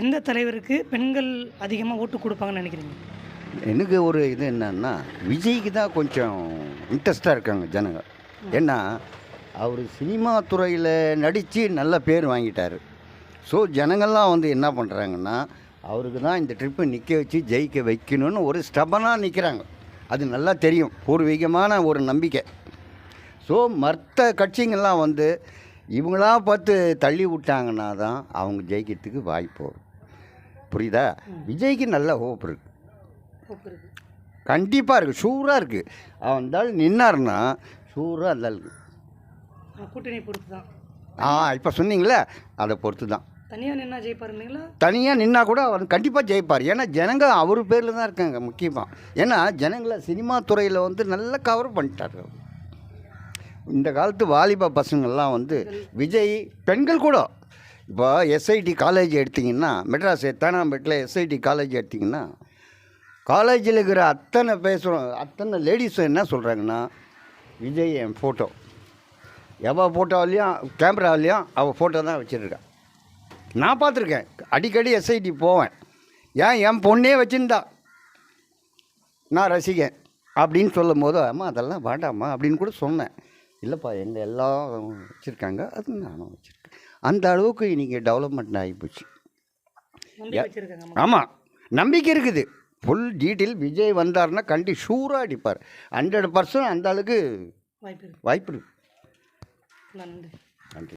எந்த தலைவருக்கு பெண்கள் அதிகமாக ஓட்டு கொடுப்பாங்கன்னு நினைக்கிறீங்க? எனக்கு ஒரு இது என்னன்னா விஜய்க்கு தான் கொஞ்சம் இன்ட்ரெஸ்டாக இருக்காங்க ஜனங்க. ஏன்னா அவர் சினிமா துறையில் நடித்து நல்ல பேர் வாங்கிட்டார். ஸோ ஜனங்கள்லாம் வந்து என்ன பண்ணுறாங்கன்னா அவருக்கு தான் இந்த ட்ரிப்பை நிற்க வச்சு ஜெயிக்க வைக்கணும்னு ஒரு ஸ்டபனாக நிற்கிறாங்க அது நல்லா தெரியும். பூர்வீகமான ஒரு நம்பிக்கை. ஸோ மற்ற கட்சிங்கள்லாம் வந்து இவங்களா பார்த்து தள்ளி விட்டாங்கன்னா தான் அவங்க ஜெயிக்கிறதுக்கு வாய்ப்பு வரும். புரியுதா? விஜய்க்கு நல்ல ஹோப் இருக்குது கண்டிப்பாக இருக்குது ஷூராக இருக்குது அவன் இருந்தாலும் நின்னாருன்னா ஷூராக இருந்தாலும் ஆ, கூட்டணி பொறுத்து தான் ஆ இப்போ சொன்னீங்களே அதை பொறுத்து தான் தனியாக நின்னா ஜெயிப்பாருங்களா? தனியாக நின்னா கூட அவர் கண்டிப்பாக ஜெயிப்பார். ஏன்னா ஜனங்க அவர் பேரில் தான் இருக்காங்க முக்கியமாக ஏன்னா ஜனங்களை சினிமா துறையில் வந்து நல்லா கவர் பண்ணிட்டாரு. இந்த காலத்து வாலிப பசங்கள்லாம் வந்து விஜய் பெண்கள் கூட. இப்போ எஸ்ஐடி காலேஜ் எடுத்திங்கன்னா மெட்ராஸ் தேனாம்பேட்டில் எஸ்ஐடி காலேஜ் எடுத்திங்கன்னா காலேஜில் இருக்கிற அத்தனை பேசுகிறோம் அத்தனை லேடிஸும் என்ன சொல்கிறாங்கன்னா விஜய் என் ஃபோட்டோ எவள் ஃபோட்டோவிலையும் கேமராவிலையும் அவள் ஃபோட்டோ தான் வச்சுருக்கா. நான் பார்த்துருக்கேன். அடிக்கடி எஸ்ஐடி போவேன். ஏன் என் பொண்ணே வச்சுருந்தா? நான் ரசிகன். அப்படின்னு சொல்லும் போது அம்மா அதெல்லாம் வேண்டாம்மா அப்படின்னு கூட சொன்னேன். இல்லைப்பா எங்கள் எல்லாம் வச்சுருக்காங்க அது நானும் வச்சுருக்கேன். அந்த அளவுக்கு இன்றைக்கி டெவலப்மெண்ட் ஆகிப்போச்சு ஆமாம் நம்பிக்கை இருக்குது. ஃபுல் டீட்டெயில் விஜய் வந்தாருன்னா கண்டி ஷூராக அடிப்பார். ஹண்ட்ரட் பர்சன்ட் அந்த அளவுக்கு வாய்ப்பு இருக்கு. நன்றி. நன்றி.